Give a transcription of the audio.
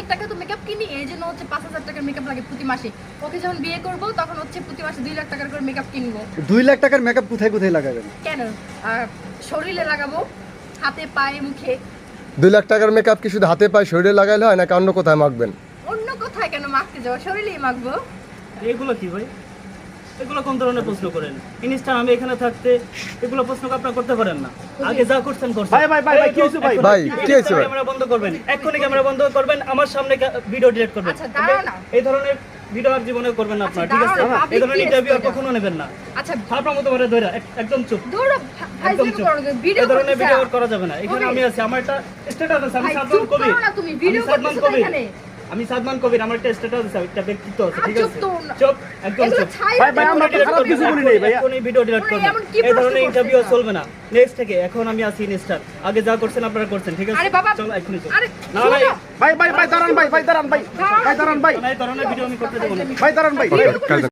নিজের টাকা তো মেকআপ কিনি এই জন্য হচ্ছে পাঁচ হাজার টাকার মেকআপ লাগে প্রতি মাসে। ওকে যখন বিয়ে করব তখন হচ্ছে প্রতি মাসে দুই লাখ টাকার করে মেকআপ কিনবো। দুই লাখ টাকার মেকআপ কোথায় কোথায় লাগাবেন? কেন? শরীরে লাগাবো হাতে পায়ে মুখে। দুই লাখ টাকার মেকআপ কি শুধু হাতে পায়ে শরীরে লাগাইলে হয় নাকি অন্য কোথায় মাখবেন? অন্য কোথায় কেন মাখতে যাব? শরীরেই মাখবো। এগুলো কি ভাই? এগুলো কোন ধরনের প্রশ্ন করেন? ইনস্টা আমি এখানে থাকতে এগুলো প্রশ্ন আপনারা করতে পারেন না। আগে যা করছেন করছেন। ভাই, ভাই, ভাই, ভাই, কি হয়েছে ভাই? ভাই, কি ভাই? ক্যামেরা বন্ধ করবেন। এক্ষুনি ক্যামেরা বন্ধ করবেন আমার সামনে ভিডিও ডিলিট করবেন। আচ্ছা, দাঁড়াও না। এই ধরনের ভিডিও আর জীবনে করবেন না আপনারা আচ্ছা, ঠিক আছে? এই ধরনের ইন্টারভিউ আর কখনো নেবেন না। আচ্ছা আপনার মতো করে ধরে একদম চুপ। দৌড়ো একদম চুপ। ভিডিও এই ধরনের ভিডিও করা যাবে না। এখানে আমি আছি আমার একটা স্ট্যাটাস আছে আমি চুপ কবির তুমি, তো কবির এখানে। আমি সাদমান কবির আমার একটা স্ট্যাটাস আছে একটা ব্যক্তিত্ব আছে ঠিক আছে? চুপ একদম চুপ। ভাই, ভাই, আমার আমরা খারাপ কিছু বলি নাই, ভাই কোন ভিডিও ডিলিট করব করবেন। এই ধরনের ইন্টারভিউ? চলবে না। নেক্সট থেকে এখন আমি আছি ইনস্টার আগে যা করছেন আপনারা করছেন ঠিক আছে? চল বাবা, চলো এখনই চল। আরে না ভাই। ভাই ভাই ভাই দাঁড়ান ভাই ভাই দাঁড়ান ভাই। ভাই দাঁড়ান ভাই। এই ধরনের ভিডিও আমি করতে দেব না। ভাই দাঁড়ান ভাই।